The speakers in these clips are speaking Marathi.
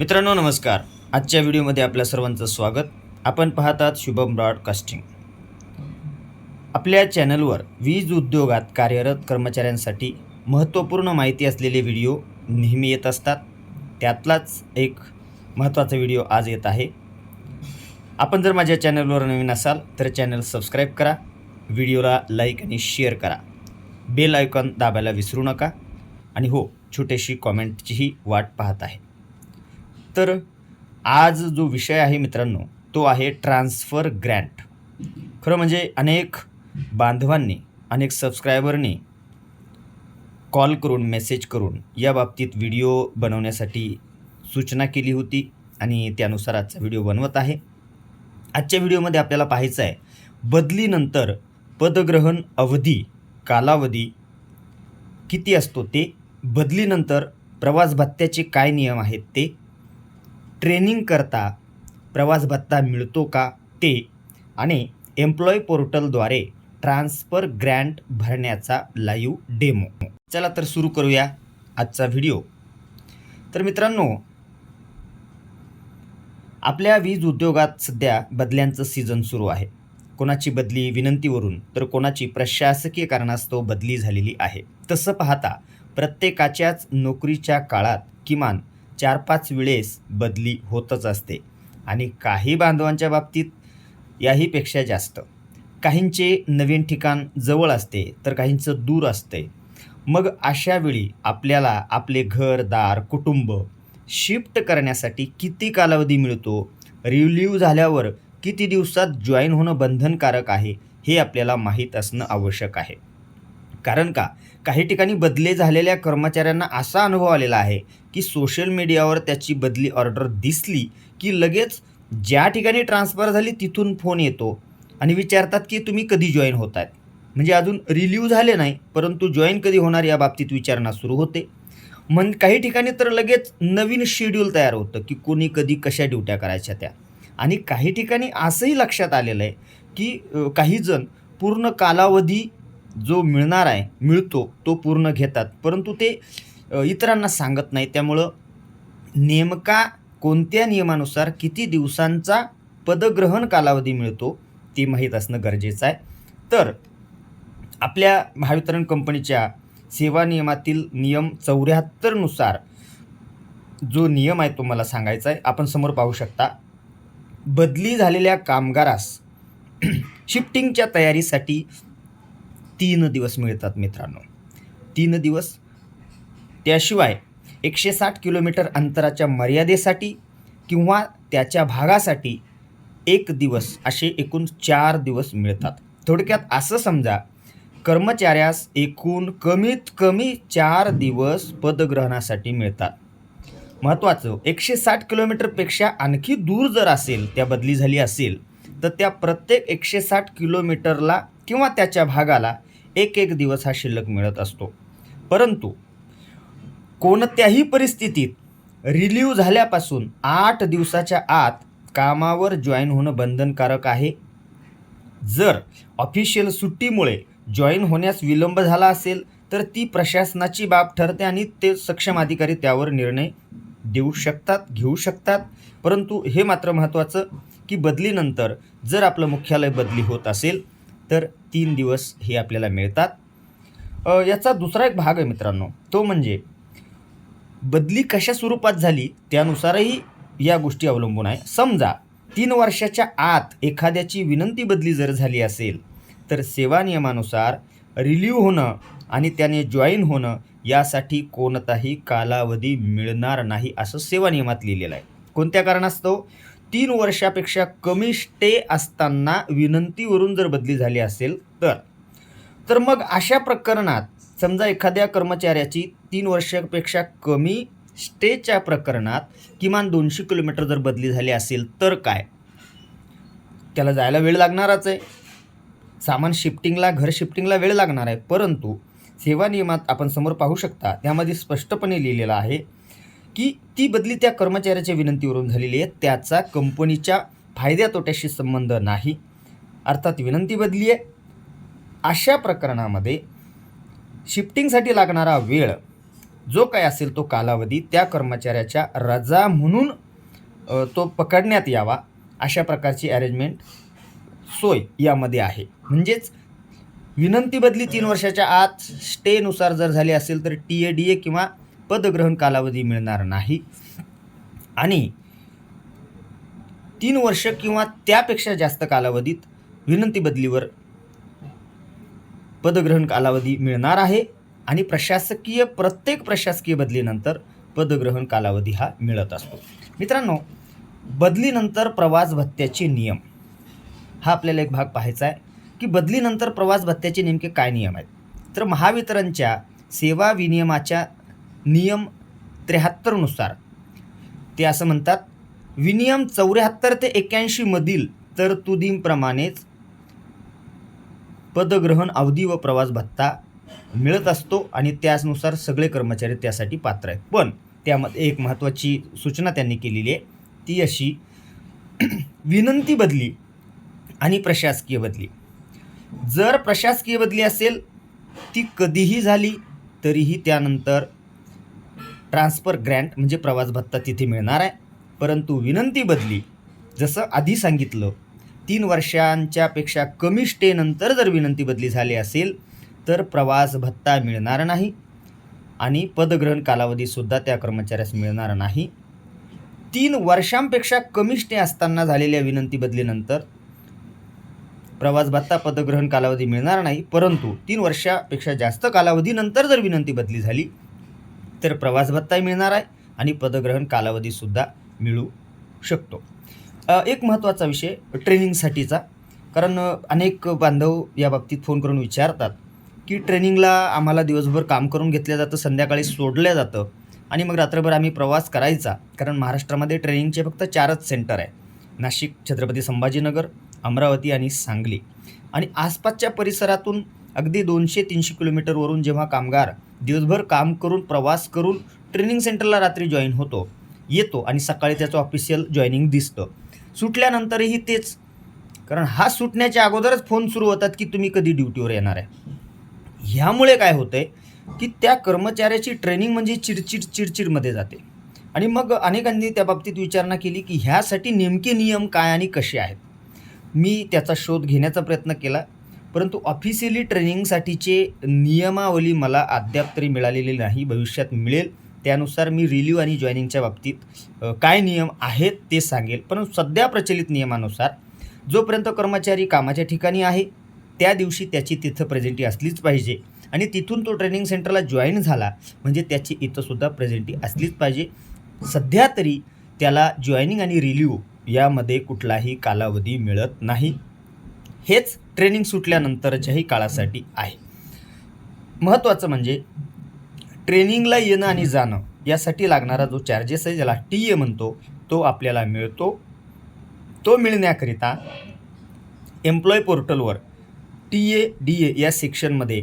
मित्रांनो नमस्कार. आजच्या व्हिडिओमध्ये आपल्या सर्वांचं स्वागत. आपण पाहतात शुभम ब्रॉडकास्टिंग. आपल्या चॅनलवर वीज उद्योगात कार्यरत कर्मचाऱ्यांसाठी महत्त्वपूर्ण माहिती असलेले व्हिडिओ नेहमी येत असतात. त्यातलाच एक महत्त्वाचा व्हिडिओ आज येत आहे. आपण जर माझ्या चॅनलवर नवीन असाल तर चॅनल सबस्क्राईब करा व्हिडिओला लाईक आणि शेअर करा. बेल आयकॉन दाबायला विसरू नका. आणि हो छोटीशी कॉमेंटचीही वाट पाहत आहे. तर आज जो विषय आहे मित्रांनो तो आहे ट्रान्सफर ग्रँट खरं म्हणजे अनेक बांधवांनी अनेक सबस्क्रायबरनी कॉल करून मेसेज करून या बाबतीत व्हिडिओ बनवण्यासाठी सूचना केली होती आणि त्यानुसार आजचा व्हिडिओ बनवत आहे. आजच्या व्हिडिओमध्ये आपल्याला पाहायचं आहे बदलीनंतर पदग्रहण अवधी कालावधी किती असतो ते बदलीनंतर प्रवास भत्त्याचे काय नियम आहेत ते ट्रेनिंग करता प्रवास भत्ता मिळतो का ते आणि एम्प्लॉय पोर्टलद्वारे ट्रान्सफर ग्रँट भरण्याचा लाईव्ह डेमो. चला तर सुरू करूया आजचा व्हिडिओ. तर मित्रांनो आपल्या वीज उद्योगात सध्या बदल्यांचं सीझन सुरू आहे. कोणाची बदली विनंतीवरून तर कोणाची प्रशासकीय कारणास्तव बदली झालेली आहे. तसं पाहता प्रत्येकाच्याच नोकरीच्या काळात किमान चार पाच वेळेस बदली होतच असते. आणि काही बांधवांच्या बाबतीत याहीपेक्षा जास्त. काहींचे नवीन ठिकाण जवळ असते तर काहींचं दूर असते. मग अशा वेळी आपल्याला आपले घरदार कुटुंब शिफ्ट करण्यासाठी किती कालावधी मिळतो? रिव्ह्यू झाल्यावर किती दिवसात जॉईन होणं बंधनकारक आहे हे आपल्याला माहीत असणं आवश्यक आहे. कारण का? काही ठिकाणी बदले झालेल्या कर्मचाऱ्यांना असा अनुभव आलेला आहे की सोशल मीडियावर त्याची बदली ऑर्डर दिसली की लगेच ज्या ठिकाणी ट्रान्सफर झाली तिथून फोन येतो. आणि विचारतात की तुम्ही कधी जॉईन होत आहेत म्हणजे अजून रिलीव झाले नाही परंतु जॉईन कधी होणार या बाबतीत विचारणा सुरू होते. मन काही ठिकाणी तर लगेच नवीन शेड्यूल तयार होतं की कोणी कधी कशा ड्युट्या करायच्या त्या. आणि काही ठिकाणी असंही लक्षात आलेलं आहे की काहीजण काही जण पूर्ण कालावधी जो मिळणार आहे मिळतो तो पूर्ण घेतात. परंतु ते इतरांना सांगत नाही. त्यामुळं नेमका कोणत्या नियमानुसार किती दिवसांचा पदग्रहण कालावधी मिळतो ते माहीत असणं गरजेचं आहे. तर आपल्या महावितरण कंपनीच्या सेवा नियमातील नियम चौऱ्याहत्तरनुसार जो नियम आहे तो मला सांगायचा आहे. आपण समोर पाहू शकता. बदली झालेल्या कामगारास शिफ्टिंगच्या तयारीसाठी तीन दिवस मिळतात मित्रांनो. तीन दिवस. त्याशिवाय एकशे साठ किलोमीटर अंतराच्या मर्यादेसाठी किंवा त्याच्या भागासाठी एक दिवस असे एकूण चार दिवस मिळतात. थोडक्यात असं समजा कर्मचाऱ्यास एकूण कमीत कमी चार दिवस पदग्रहणासाठी मिळतात. महत्त्वाचं एकशे साठ किलोमीटरपेक्षा आणखी दूर जर असेल त्या बदली झाली असेल तर त्या प्रत्येक एकशे साठ किलोमीटरला किंवा त्याच्या भागाला एक एक दिवस हा शिल्लक मिळत असतो. परंतु कोणत्याही परिस्थितीत रिलीव झाल्यापासून आठ दिवसाच्या आत कामावर जॉईन होणं बंधनकारक आहे. जर ऑफिशियल सुट्टीमुळे जॉईन होण्यास विलंब झाला असेल तर ती प्रशासनाची बाब ठरते आणि ते सक्षम अधिकारी त्यावर निर्णय देऊ शकतात घेऊ शकतात. परंतु हे मात्र महत्त्वाचं की बदलीनंतर जर आपलं मुख्यालय बदली होत असेल तर तीन दिवस हे आपल्याला मिळतात. याचा दुसरा एक भाग आहे मित्रांनो तो म्हणजे बदली कशा स्वरूपात झाली त्यानुसारही या गोष्टी अवलंबून आहे. समजा तीन वर्षाच्या आत एखाद्याची विनंती बदली जर झाली असेल तर सेवा नियमानुसार रिलीव होणं आणि त्याने जॉईन होणं यासाठी कोणताही कालावधी मिळणार नाही असं सेवा नियमात लिहिलेलं आहे. कोणत्या कारणास्तव? तीन वर्षापेक्षा कमी स्टे असताना विनंतीवरून जर बदली झाली असेल तर. तर मग अशा प्रकरणात समजा एखाद्या कर्मचाऱ्याची तीन वर्षापेक्षा कमी स्टेच्या प्रकरणात किमान दोनशे किलोमीटर जर बदली झाली असेल तर काय? त्याला जायला वेळ लागणारच आहे. सामान शिफ्टिंगला घर शिफ्टिंगला वेळ लागणार आहे. परंतु सेवा नियमात आपण समोर पाहू शकता त्यामध्ये स्पष्टपणे लिहिलेलं आहे की ती बदली त्या कर्मचाऱ्याच्या विनंतीवरून झालेली आहे. त्याचा कंपनीच्या फायद्या तोट्याशी संबंध नाही. अर्थात विनंती बदली आहे. अशा प्रकरणामध्ये शिफ्टिंगसाठी लागणारा वेळ जो काय असेल तो कालावधी त्या कर्मचाऱ्याच्या रजा म्हणून तो पकडण्यात यावा अशा प्रकारची अरेंजमेंट सोय यामध्ये आहे. म्हणजेच विनंती बदली तीन वर्षाच्या आत स्टेनुसार जर झाली असेल तर टी ए डी ए किंवा पदग्रहण कालावधी मिळणार नाही. आणि तीन वर्ष किंवा त्यापेक्षा जास्त कालावधीत विनंती बदलीवर पदग्रहण कालावधी मिळणार आहे. आणि प्रशासकीय प्रत्येक प्रशासकीय बदलीनंतर पदग्रहण कालावधी हा मिळत असतो. मित्रांनो बदलीनंतर प्रवास भत्त्याचे नियम. हा आपल्याला एक भाग पाहायचा आहे की बदलीनंतर प्रवास भत्त्याचे नेमके काय नियम आहेत? तर महावितरणच्या सेवा विनियमाच्या नियम त्र्याहत्तरनुसार. ते असं म्हणतात विनियम चौऱ्याहत्तर ते एक्याऐंशीमधील तरतुदींप्रमाणेच पदग्रहण अवधी व प्रवास भत्ता मिळत असतो आणि त्यानुसार सगळे कर्मचारी त्यासाठी पात्र आहेत. पण त्यामध्ये एक महत्त्वाची सूचना त्यांनी केलेली आहे. ती अशी विनंती बदली आणि प्रशासकीय बदली. जर प्रशासकीय बदली असेल ती कधीही झाली तरीही त्यानंतर ट्रान्सफर ग्रँट म्हणजे प्रवास भत्ता तिथे मिळणार आहे. परंतु विनंती बदली जसं आधी सांगितलं तीन वर्षांच्यापेक्षा कमी स्टेनंतर जर विनंती बदली झाली असेल तर प्रवास भत्ता मिळणार नाही आणि पदग्रहण कालावधीसुद्धा त्या कर्मचाऱ्यास मिळणार नाही. तीन वर्षांपेक्षा कमी स्टे असताना झालेल्या विनंती बदलीनंतर प्रवास भत्ता पदग्रहण कालावधी मिळणार नाही. परंतु तीन वर्षापेक्षा जास्त कालावधीनंतर जर विनंती बदली झाली तर प्रवास भत्ताही मिळणार आहे आणि पदग्रहण कालावधीसुद्धा मिळू शकतो. एक महत्त्वाचा विषय ट्रेनिंगसाठीचा कारण अनेक बांधव या बाबतीत फोन करून विचारतात की ट्रेनिंगला आम्हाला दिवसभर काम करून घेतलं जातं संध्याकाळी सोडलं जातं आणि मग रात्रभर आम्ही प्रवास करायचा कारण महाराष्ट्रामध्ये ट्रेनिंगचे फक्त चारच सेंटर आहे. नाशिक छत्रपती संभाजीनगर अमरावती आणि सांगली. आणि आसपासच्या परिसरातून अगदी दोनशे तीनशे किलोमीटरवरून जेव्हा कामगार दिवसभर काम करून प्रवास करून ट्रेनिंग सेंटरला रात्री जॉईन होतो. येतो आणि सकाळी त्याचं ऑफिशियल जॉईनिंग दिसतं. सुटल्यानंतरही तेच. कारण हा सुटण्याच्या अगोदरच फोन सुरू होतात की तुम्ही कधी ड्युटीवर येणार आहे. ह्यामुळे काय होतं आहे की त्या कर्मचाऱ्याची ट्रेनिंग म्हणजे चिडचिड चिडचिडमध्ये जाते. आणि मग अनेकांनी त्या बाबतीत विचारणा केली की ह्यासाठी नेमके नियम काय आणि कसे आहेत? मी त्याचा शोध घेण्याचा प्रयत्न केला. परंतु ऑफिशियली ट्रेनिंगसाठीचे नियमावली मला अद्याप तरी मिळालेली नाही भविष्यात मिळेल. त्यानुसार मी रिलीव आणि जॉईनिंगच्या बाबतीत काय नियम आहेत ते सांगेल. परंतु सध्या प्रचलित नियमानुसार जोपर्यंत कर्मचारी कामाच्या ठिकाणी आहे त्या दिवशी त्याची तिथं प्रेझेंटी असलीच पाहिजे. आणि तिथून तो ट्रेनिंग सेंटरला जॉईन झाला म्हणजे त्याची इथंसुद्धा प्रेझेंटी असलीच पाहिजे. सध्या तरी त्याला जॉईनिंग आणि रिलीव यामध्ये कुठलाही कालावधी मिळत नाही. हेच ट्रेनिंग सुटल्यानंतरच्याही काळासाठी आहे. महत्त्वाचं म्हणजे ट्रेनिंगला येणं आणि जाणं यासाठी लागणारा जो चार्जेस आहे ज्याला टी ए म्हणतो तो आपल्याला मिळतो. तो मिळण्याकरिता एम्प्लॉय पोर्टलवर टी ए डी ए या सेक्शनमध्ये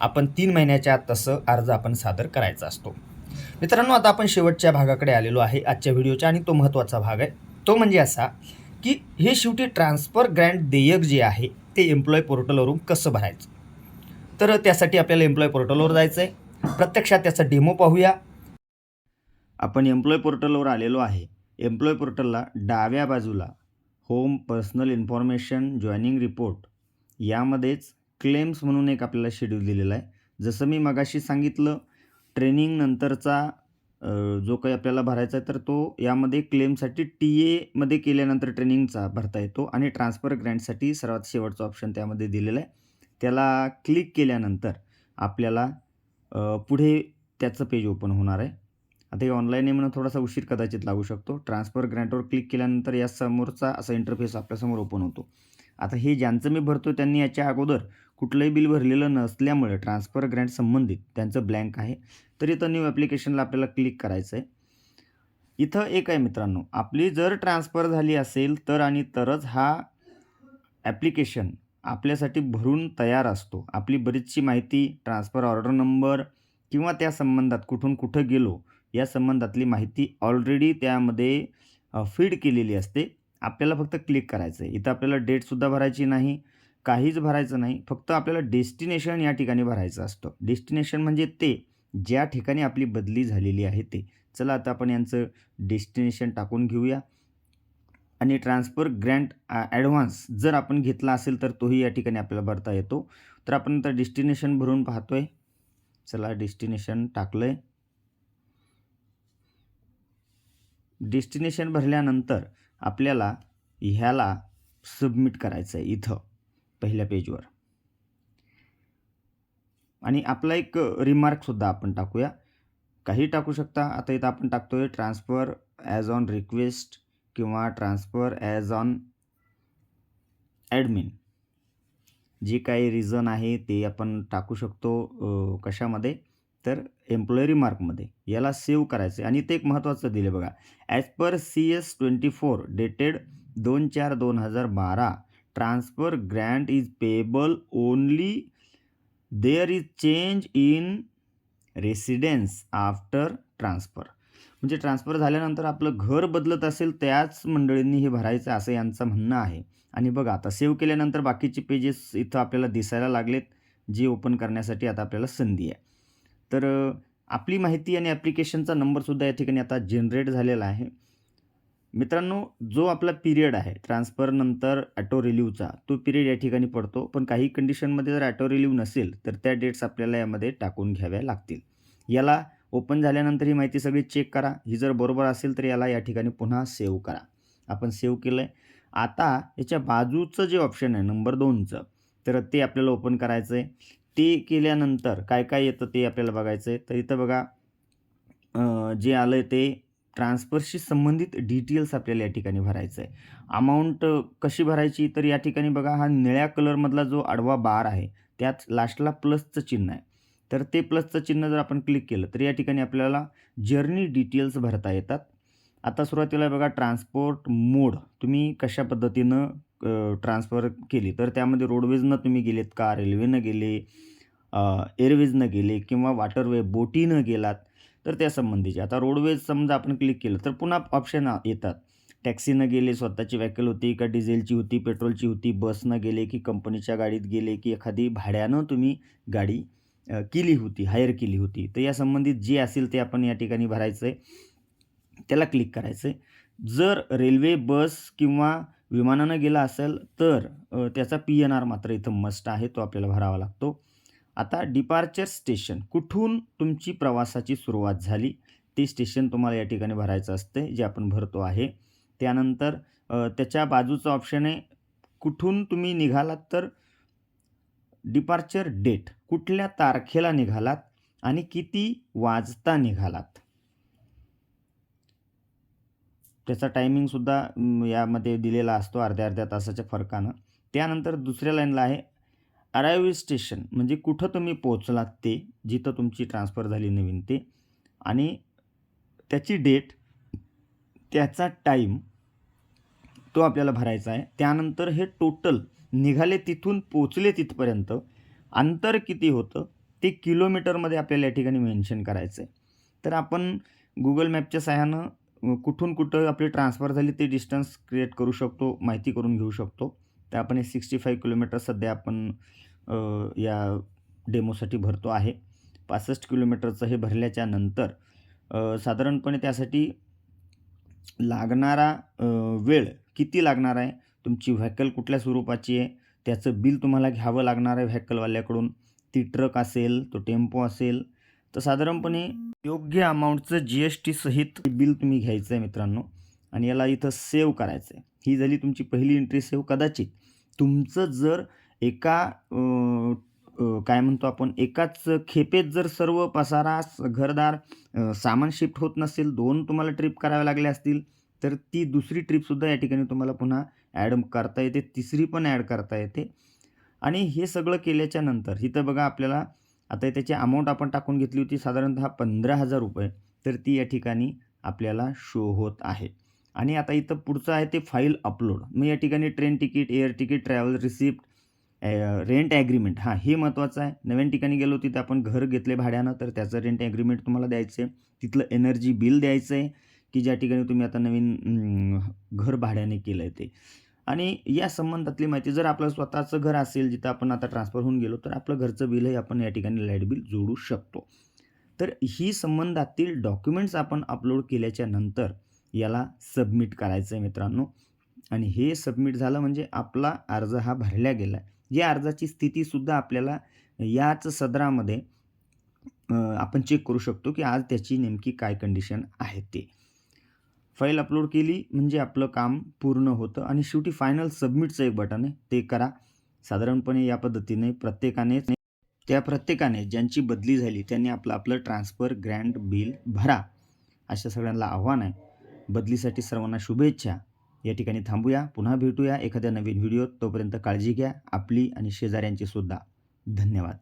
आपण तीन महिन्याच्या आत तसं अर्ज आपण सादर करायचा असतो. मित्रांनो आता आपण शेवटच्या भागाकडे आलेलो आहे आजच्या व्हिडिओच्या आणि तो महत्त्वाचा भाग आहे. तो म्हणजे असा की हे शेवटी ट्रान्सफर ग्रँट देयक जे आहे ते एम्प्लॉय पोर्टलवरून कसं भरायचं? तर त्यासाठी आपल्याला एम्प्लॉय पोर्टलवर जायचं आहे प्रत्यक्षात त्याचा डेमो पाहूया. आपण एम्प्लॉय पोर्टलवर आलेलो आहे. एम्प्लॉय पोर्टलला डाव्या बाजूला home personal information joining report यामध्येच claims म्हणून एक आपल्याला शेड्यूल दिलेला आहे. जसं मी मगाशी सांगितलं ट्रेनिंगनंतरचा जो काही आपल्याला भरायचा आहे तर तो यामध्ये क्लेमसाठी टी एमध्ये केल्यानंतर ट्रेनिंगचा भरता येतो आणि ट्रान्सफर ग्रँटसाठी सर्वात शेवटचा ऑप्शन त्यामध्ये दिलेला आहे. त्याला क्लिक केल्यानंतर आपल्याला पुढे त्याचं पेज ओपन होणार आहे. आता हे ऑनलाईन आहे म्हणून थोडासा उशीर कदाचित लागू शकतो. ट्रान्सफर ग्रँटवर क्लिक केल्यानंतर या समोरचा असा इंटरफेस आपल्यासमोर ओपन होतो. आता हे ज्यांचं मी भरतो त्यांनी याच्या अगोदर कुठलंही बिल भरलेलं नसल्यामुळे ट्रान्सफर ग्रँट संबंधित त्यांचं ब्लँक आहे. तर इथं न्यू ॲप्लिकेशनला आपल्याला क्लिक करायचं आहे इथं एक आहे मित्रांनो आपली जर ट्रान्सफर झाली असेल तर आणि तरच हा ॲप्लिकेशन आपल्यासाठी भरून तयार असतो. आपली बरीचशी माहिती ट्रान्सफर ऑर्डर नंबर किंवा त्या संबंधात कुठून कुठं गेलो या संबंधातली माहिती ऑलरेडी त्यामध्ये फीड केलेली असते. आपल्याला फक्त क्लिक करायचं आहे इथं आपल्याला डेटसुद्धा भरायची नाही काहीच भरायचं नाही. फक्त आपल्याला डेस्टिनेशन या ठिकाणी भरायचं असतं. डेस्टिनेशन म्हणजे ते. ज्या ठिकाणी आपली बदली झालेली आहे ते. चला आता आपण यांचं डेस्टिनेशन टाकून घेऊया. आणि ट्रान्सफर ग्रँट ॲडव्हान्स जर आपण घेतला असेल तर तोही या ठिकाणी आपल्याला भरता येतो. तर आपण आता डेस्टिनेशन भरून पाहतो आहे चला डेस्टिनेशन टाकलं आहे डेस्टिनेशन भरल्यानंतर आपल्याला ह्याला सबमिट करायचं आहे इथं पहिल्या पेजवर. आणि आपला एक रिमार्कसुद्धा आपण टाकूया. काही टाकू शकता. आता इथं आपण टाकतोय ट्रान्सफर ॲज ऑन रिक्वेस्ट किंवा ट्रान्सफर ॲज ऑन ॲडमिन जे काही रिझन आहे ते आपण टाकू शकतो कशामध्ये? तर एम्प्लॉय रिमार्कमध्ये याला सेव्ह करायचं आणि ते एक महत्त्वाचं दिलं बघा. As per C S twenty four dated दोन चार दोन हजार बारा transfer grant is payable only there is change in residence after transfer म्हणजे ट्रान्सफर झाल्यानंतर आपलं घर बदलत असेल त्याच मंडळींनी हे भरायचं असं यांचं म्हणणं आहे. आणि बघा आता सेव्ह केल्यानंतर बाकीचे पेजेस इथं आपल्याला दिसायला लागलेत जे ओपन करण्यासाठी आता आपल्याला संधी आहे. तर आपली माहिती आणि ॲप्लिकेशनचा नंबरसुद्धा या ठिकाणी आता जनरेट झालेला आहे. मित्रांनो जो आपला पिरियड आहे ट्रान्सफरनंतर ॲटो रिलीवचा तो पिरियड या ठिकाणी पडतो. पण काही कंडिशनमध्ये जर ॲटो रिलीव नसेल तर त्या डेट्स आपल्याला यामध्ये टाकून घ्याव्या लागतील. याला ओपन झाल्यानंतर ही माहिती सगळी चेक करा. ही जर बरोबर असेल तर याला या ठिकाणी पुन्हा सेव्ह करा. आपण सेव्ह केलं आहे आता याच्या बाजूचं जे ऑप्शन आहे नंबर दोनचं तर ते आपल्याला ओपन करायचं आहे ते केल्यानंतर काय काय येतं ते आपल्याला बघायचं आहे तर इथं बघा जे आलं आहे ते ट्रान्सफरशी संबंधित डिटेल्स आपल्याला या ठिकाणी भरायचं आहे. अमाऊंट कशी भरायची तर या ठिकाणी बघा हा निळ्या कलरमधला जो आडवा बार आहे त्यात लास्टला प्लसचं चिन्ह आहे. तर ते प्लसचं चिन्ह जर आपण क्लिक केलं तर या ठिकाणी आपल्याला जर्नी डिटेल्स भरता येतात. आता सुरुवातीला बघा ट्रान्सपोर्ट मोड तुम्ही कशा पद्धतीनं ट्रान्सफर केली? तर त्यामध्ये रोडवेजनं तुम्ही गेलेत का? रेल्वेनं गेले एअरवेजनं गेले किंवा वॉटरवे बोटीनं गेलात? तर त्या संबंधीचे. आता रोडवेज समजा आपण क्लिक केलं तर पुन्हा ऑप्शन येतात. टॅक्सीनं गेले स्वतःची व्हॅकल होती का डिझेलची होती पेट्रोलची होती बसनं गेले की कंपनीच्या गाडीत गेले की एखादी भाड्यानं तुम्ही गाडी केली होती हायर केली होती. तर या संबंधित जे असेल ते आपण या ठिकाणी भरायचं आहे त्याला क्लिक करायचं आहे जर रेल्वे बस किंवा विमानानं गेला असेल तर त्याचा पी एन आर मात्र इथं मस्ट आहे तो आपल्याला भरावा लागतो. आता डिपार्चर स्टेशन कुठून तुमची प्रवासाची सुरुवात झाली? ते स्टेशन तुम्हाला या ठिकाणी भरायचं असते जे आपण भरतो आहे. त्यानंतर त्याच्या बाजूचं ऑप्शन आहे कुठून तुम्ही निघालात तर? डिपार्चर डेट कुठल्या तारखेला निघालात आणि किती वाजता निघालात? त्याचा टायमिंगसुद्धा यामध्ये दिलेला असतो अर्ध्या अर्ध्या तासाच्या फरकानं. त्यानंतर दुसऱ्या लाईनला आहे अरायव्ह स्टेशन म्हणजे कुठं तुम्ही पोचलात ते जिथं तुमची ट्रान्सफर झाली नवीन ते. आणि त्याची डेट त्याचा टाईम तो आपल्याला भरायचा आहे. त्यानंतर हे टोटल निघाले तिथून पोचले तिथपर्यंत अंतर किती होतं ते किलोमीटरमध्ये आपल्याला या ठिकाणी मेन्शन करायचं आहे. तर आपण गुगल मॅपच्या सहाय्यानं कुठून कुठं आपली ट्रान्सफर झाली ते डिस्टन्स क्रिएट करू शकतो माहिती करून घेऊ शकतो. तर आपण हे सिक्स्टी फाईव्ह किलोमीटर सध्या आपण या डेमोसाठी भरतो आहे. पासष्ट किलोमीटरचं हे भरल्याच्या नंतर साधारणपणे त्यासाठी लागणारा वेळ किती लागणार आहे? तुमची व्हॅकल कुठल्या स्वरूपाची आहे? त्याचं बिल तुम्हाला घ्यावं लागणार आहे व्हॅकलवाल्याकडून. ती ट्रक असेल तो टेम्पो असेल. तर साधारणपणे योग्य अमाऊंटचं जी एस टी सहित बिल तुम्ही घ्यायचं आहे मित्रांनो. आणि याला इथं सेव्ह करायचं आहे. ही झाली तुमची पहिली एंट्री सेव्ह. कदाचित तुमचं जर एका काय म्हणतो आपण एकाच खेपेत जर सर्व पसारा घरदार सामान शिफ्ट होत नसेल दोन तुम्हाला ट्रिप कराव्या लागल्या असतील तर ती दुसरी ट्रिपसुद्धा या ठिकाणी तुम्हाला पुन्हा ॲड करता येते तिसरी पण ॲड करता येते. आणि हे सगळं केल्याच्यानंतर इथं बघा आपल्याला आता त्याची अमाऊंट आपण टाकून घेतली होती साधारणतः पंधरा हजार रुपये तर ती या ठिकाणी आपल्याला शो होत आहे. आणि आता इथं पुढचं आहे ते फाईल अपलोड. मग या ठिकाणी train ticket air ticket travel receipt rent agreement हां हे महत्त्वाचं आहे. नवीन ठिकाणी गेलो तिथे आपण घर घेतले भाड्यानं तर त्याचं रेंट ॲग्रीमेंट तुम्हाला द्यायचं आहे तिथलं एनर्जी बिल द्यायचं आहे की ज्या ठिकाणी तुम्ही आता नवीन घर भाड्याने केलं आहे ते. आणि या संबंधातली माहिती जर आपलं स्वतःचं घर असेल जिथं आपण आता ट्रान्सफर होऊन गेलो तर आपलं घरचं बिलही आपण या ठिकाणी लाइट बिल जोडू शकतो. तर ही संबंधातील डॉक्युमेंट्स आपण अपलोड केल्याच्यानंतर याला सबमिट करायचं आहे मित्रांनो. आणि हे सबमिट झालं म्हणजे आपला अर्ज हा भरला गेला आहे या अर्जाची स्थितीसुद्धा आपल्याला याच सदरामध्ये आपण चेक करू शकतो की आज त्याची नेमकी काय कंडिशन आहे ते. फाईल अपलोड केली म्हणजे आपलं काम पूर्ण होतं आणि शेवटी फायनल सबमिटचं एक बटन आहे ते करा. साधारणपणे या पद्धतीने प्रत्येकाने त्या प्रत्येकाने ज्यांची बदली झाली त्यांनी आपलं आपलं ट्रान्सफर ग्रँड बिल भरा. अशा सगळ्यांना आव्हान आहे. बदलीसाठी सर्वांना शुभेच्छा. या ठिकाणी थांबूया. पुन्हा भेटूया एखाद्या नवीन व्हिडिओत. तोपर्यंत काळजी घ्या. आपली आणि शेजाऱ्यांची सुद्धा. धन्यवाद.